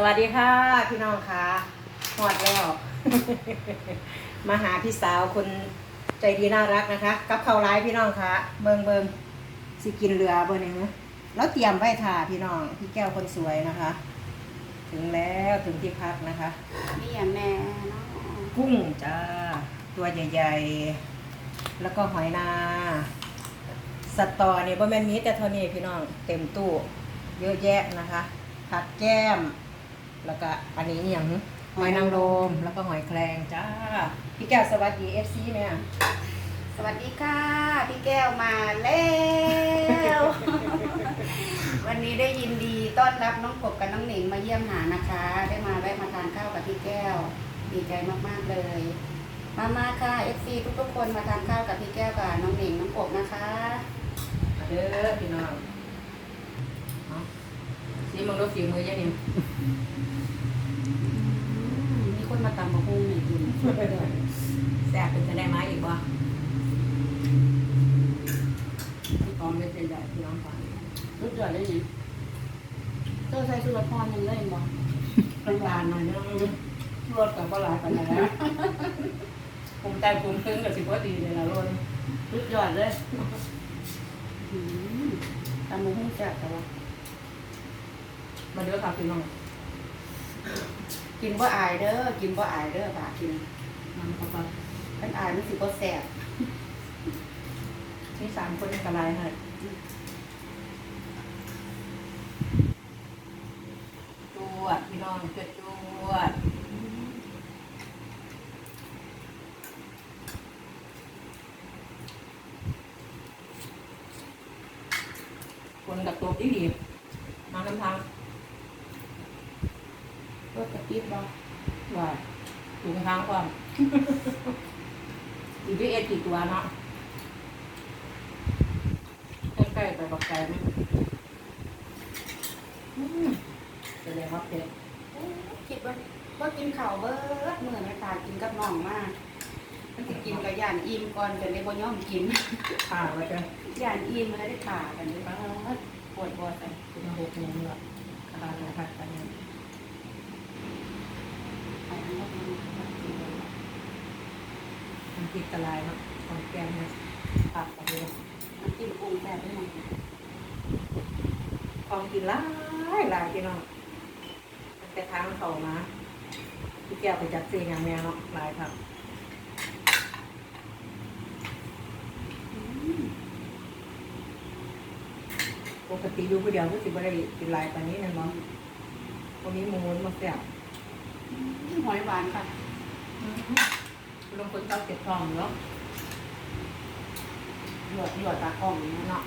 สวัสดีค่ะพี่น้องค่ะหอดแล้ว มาหาพี่สาวคนใจดีน่ารักนะคะ กับข้าวร้ายพี่น้องค่ะ เบิงเบิงสิกินเรือเบอร์หนึ่งแล้วเตรียมไว้ถ่าพี่น้องพี่แก้วคนสวยนะคะ ถึงแล้วถึงที่พักนะคะนี่อย่างแม่เนาะกุ้งจ้าตัวใหญ่ๆ แล้วก็หอยนาสตอเนี่ยบ่แม่นมีแต่เท่านี้พี่น้องเต็มตู้ เยอะแยะนะคะ ผักแก้ม แล้วก็อันนี้อหย่างหอยนางรมแล้วก็หอยแครงจ้า พี่แก้วสวัสดีเอฟซีแม่สวัสดีค่ะ พี่แก้วมาแล้ว วันนี้ได้ยินดีต้อนรับน้องกบกับน้องหนิงมาเยี่ยมหานะคะ ได้มาแวะมาทานข้าวกับพี่แก้ว ดีใจมากๆเลย มามาค่ะ FC ทุกๆคนมาทานข้าวกับพี่แก้วกับน้องหนิงน้องกบนะคะมาเด้อพี่น้องเอา สีมึงรถฝีมือยังนี่ยมีคนมาตำมะฮุ่งหน่อยกินแซ่บเป็นจะได้ไหมอีกบ่พี่ปอมเป็นใจใหญ่พี่น้องฟังรุดยอดเลยนี่เจ้าใส่สุรพรยังเล่นบ่เป็นบานหน่อยนึงรถกับปลายปันแล้วภูมิใจภูมิขึ้นกับสิบว่าดีเลยนะรถรุดยอดเลยตำมะฮุ่งแซ่บแต่ว่า มาเด้อค่ะพี่น้อง กินว่าอายเด้อ กินว่าอายเด้อป่ากินน้ำเข้าไปเป็นอายมันสิบ่แซ่บนี่สามคนกระไรให้จวดพี่น้องจวดจวดคนกับตัวที่ดีน้ำน้ำทาง รสกระติบบ่ว่าถุงทางความอยู่ที่เอกี่ตัวเนาะใกล้ๆไปบักไก่ไหมอืมจะเลยว่าเผ็ดคิดว่าว่ากินข้าวเบิดมื้อแม่ตากินกับน้องมามันสิกินกับย่านอิ่มก่อนจะได้บ่ยอมกินข่าไว้จ้ะย่านอิ่มมันได้ขากันเลยบ่ปวดบ่ใส่คุณหกโมงละกระดาษกระดาษกันเนี่ย ไอ้อันนั้น มันติดกระลายเนาะของแกงเนี่ยปักไปเลยน้ำจิ้มปรุงแซ่บได้มั้งของกินหลายหลายพี่น้องตั้งแต่ทางเขามาพี่แก้วไปจัดเสียงอย่างแมวเนาะหลายครับปกติอยู่ผู้เดียวก็สิบ่ได้กินหลายปานนี้นะเนาะวันนี้มูนมาแซ่บ หอยหวานค่ะลงคนเจ้าเก็บทองเนาะหยวดหยวดตากล้องนี่เนาะ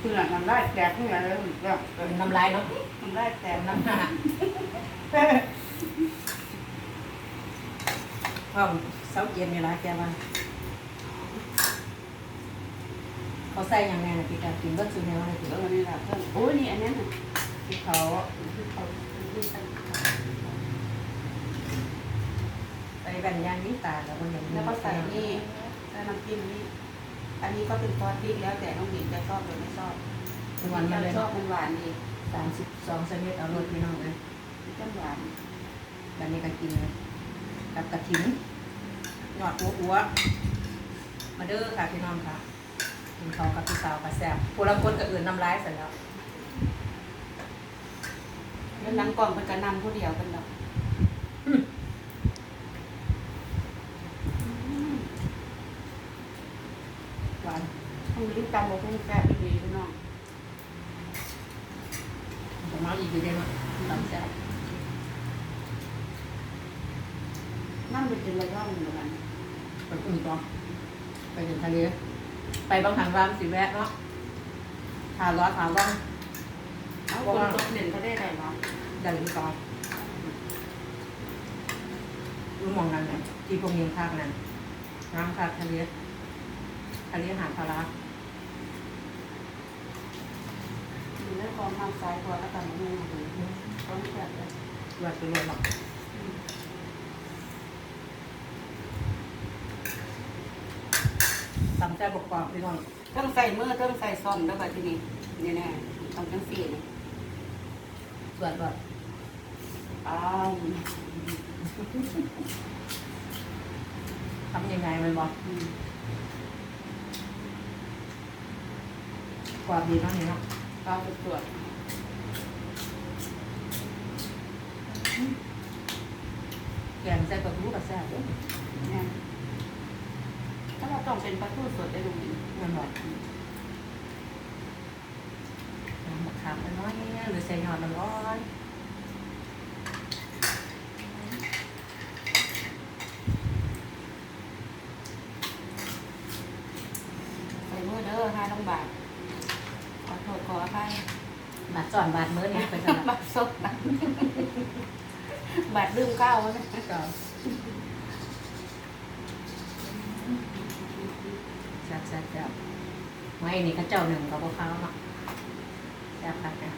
คือหลังมันได้แตกขึ้นมาเลยแบบเป็นน้ำลายเนาะมันได้แตแต่กน้ำหนักห้องเสาเย็นนี่ละแกว่าเขาใส่อย่างไงนะพี่กากินก็ซื้อแนวอะไรกินเออนี่แหละเพื่อนโอ้ยนี่อันนี้น่ะที่เขาที่เขา ที่เขาใส่แว่นยางนิ้ตาแล้วมันอย่างแล้วก็ใส่นี่แล้วน้ำจิ้มนี่อันนี้ก็เป็นซอสพริกแล้วแต่น้องหญิงจะชอบหรือไม่ชอบหวานมาเลยชอบมันหวานดีสามสิบสองชนิดเอารสพี่น้องเลยมันจะหวานแบบนี้ก็กินกับกระถิ่นหยอดหัวหัวๆมาเด้อค่ะพี่น้องค่ะกินเขาวกับพี่สาวกับแซ่บผู้ละคนกับอื่นน้ำลายเสร็จแล้วแล้วหลังกล่องเป็นกระนำผู้เดียวกันดอก หวาน ต้องลิ้นตำ บกหุ่งแซ่บดีพี่น้องผมเอาอีกอยู่เดียวนะตำแซ่บนั่งไปกินระย่องเหมือนกันไปอุ่นต่อไปถึงทะเลไปบางหันวามสิแวะเนาะหาร้อนหาว่างเอาคนตกเด่นเขาได้ไรเนาะดันอีกต่อรู้มองนั่นเนี่ยที่พวกยิงภาคนั้นน้ำคาทะเลทะเลหาดพารา อยู่ในกองทางซ้ายพอแล้วกันไม่เอาเลยต้องแซ่บเลยหวัดไปเลยหรอกตำแซ่บกรอบๆพี่น้องต้องใส่มือต้องใส่ซ่อมแล้วก็ทีนี้นี่แน่ต้องจังสี่นี่สวดแบบอ้าวทำยังไงมันบอกกว่าดีเนานี่เนาะ ปลาไปตรวจแกงใส่ปลาทูกับแซ่บด้อเนี่ยถ้าเราต้องเป็นปลาทูสดได้ลุงนี่มันหมดน้ำมะขามน้อยหรือใส่หอดมันร้อย ใส่มือเด้อห้าต้องบาทขอโทษขออภัย บาดจอนบาดมือนี่ยไปสลับบาทสดนะบาทลืมข้าวนะก็แซ่บแซ่บแซ่บไว้นี่ก็เจ้าหนึ่งกับพวกเขาเนาะแซ่บคักนะ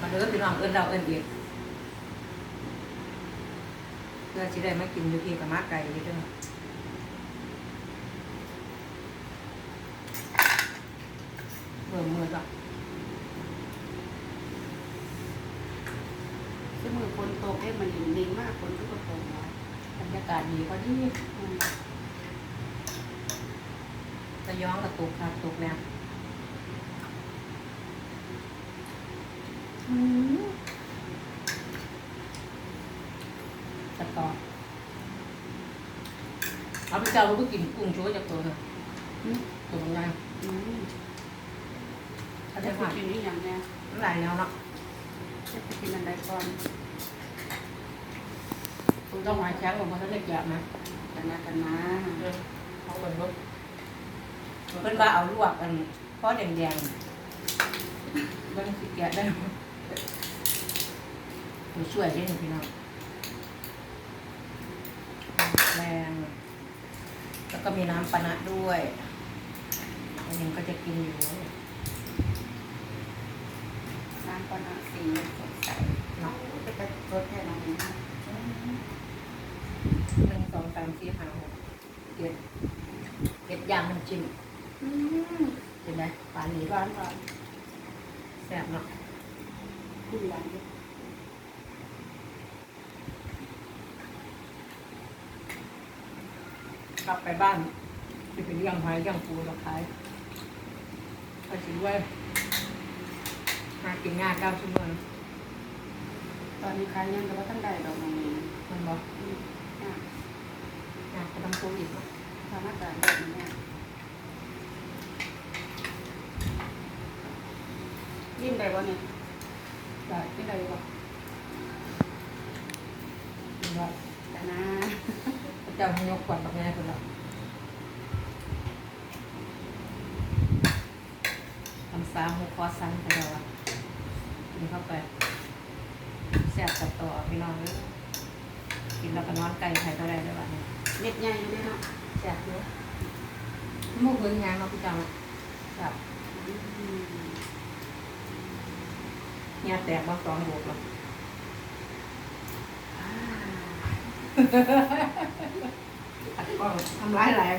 มาเด้อพี่น้องเอิ้นเราเอิ้นอีกเพื่อสิได้มากินอยู่ที่กับมาไก่อยู่เด้อเบิ่ มมือจ้ะซึ่งมือคนตกเอ้มันนิ่งมากคนทุกคนตกเนาะบรรยากาศดีพอดีอืมจะย้อนกับตุกค่ะตุกแล้วอืมจะต่อเอาไปเจ้าเราไปกินกุ้งช่วจากตัวเถอะตัวมันไง อืมถ้าจะได้ไปผ่านกินนี่อย่างเนี้ยหลายแนวเนาะจะไปกินอะไรก่อนคุณต้องหายแข้งของมันต้องได้แกะไหมกันนะกันนะเออเอาเปิดรถเพิ่นว่าเอาลวกกันเพราะแดงๆเบิ่งสิแกะได้ไหมตัวช่วยได้หนึ่งพี่น้องแรงแล้วก็มีน้ำปะนะด้วยอันนี้ก็จะกินอยู่น้ำ ก่อนนะสีสดใสเนาะจะไปรสแค่ไหนนะหนึ่งสองสามสี่ห้าหกเจ็ดเจ็ดอย่างมันจิ้มอืมเห็นไหมปลาหลีหวานหวานแซ่บเนาะขึ้นหวานดิกลับไปบ้านจะไปเลี้ยงหอยเลี้ยงปูเราขายไปสิด้วย หากินง่ายเก้าชั่วโมงตอนนี้ขายยังแต่ว่าตั้งใดดอกไม้มันบอกอืมอะอยากจะทำปูอีกเนาะทำอากาศแบบนี้ยิ้มได้บ่เนี่ยได้ยิ้มได้บ่กินได้แต่นะเจ้าให้ยกขวดแบบนี้คนละทำซาหูคอซันไปแล้วอะ กินเข้าไปแซ่บตัดต่อพี่น้องเลยกินแล้วก็นอนไก่ไข่ก็ได้ด้วยวะเนี่ยเม็ดใหญ่อยู่ด้วยเนาะแซ่บเยอะหมูพื้นงานเราะพี่จังแซ่บอืมเนี่ยแตกมาสองบวกแล้วอ่าอัดกล้องทำร้ายหลาย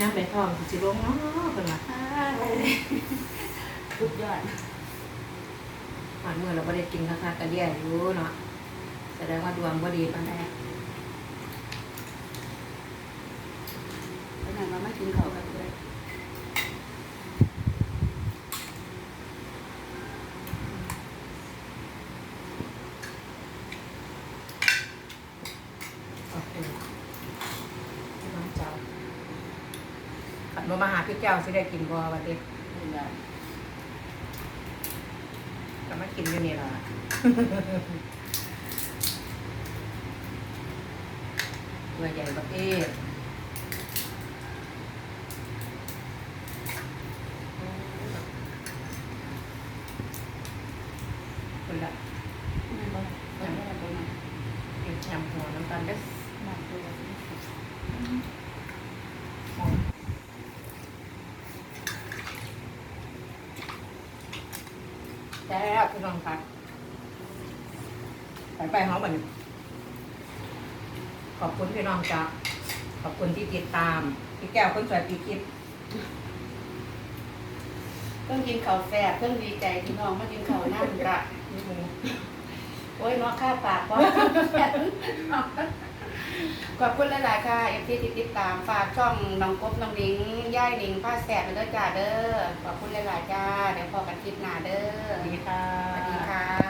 ย่างไปทองสิลงเนาะคนละอ่าสุดยอด หวานเมื่อเราไม่ได้กินข้าวๆกระเดียอยู่เนาะแสดงว่าดวงบ่ดีปานใดไปไหนมาไม่กินข้าวกันเลยโอเคน้องเจ้าขันมามาหาพี่เจ้าสิได้กินบ่วันนี้ สุดยอด ก็มากินอยู่นี่ล่ะตัวใหญ่ประเภทคนละ ไม่บ่ไม่บ่ตัวนั้น กินยำหัวน้ำตาลเด้อ มาตัวนี้ แซ่บพี่น้องครับไปไปหอมบัดนขอบคุณพี่น้องจ้าขอบคุณที่ติดตาม พี่แก้วคนสวยปีคลิปเครื่องกินข้าวแซ่บเครื่องดีใจที่น้องมากินข้าวน้ำกะนี่หมูโอ้ยเนาะค่าปากว่า ขอบคุณหลายๆค่ะเอฟที่ติดตามฝากช่องน้องกบน้องนิงย่ายนิงผ้าแสบเด้อจ้าเด้อขอบคุณหลายๆจ้าเดี๋ยวพอกันคลิปหน้าเด้อดีค่ะ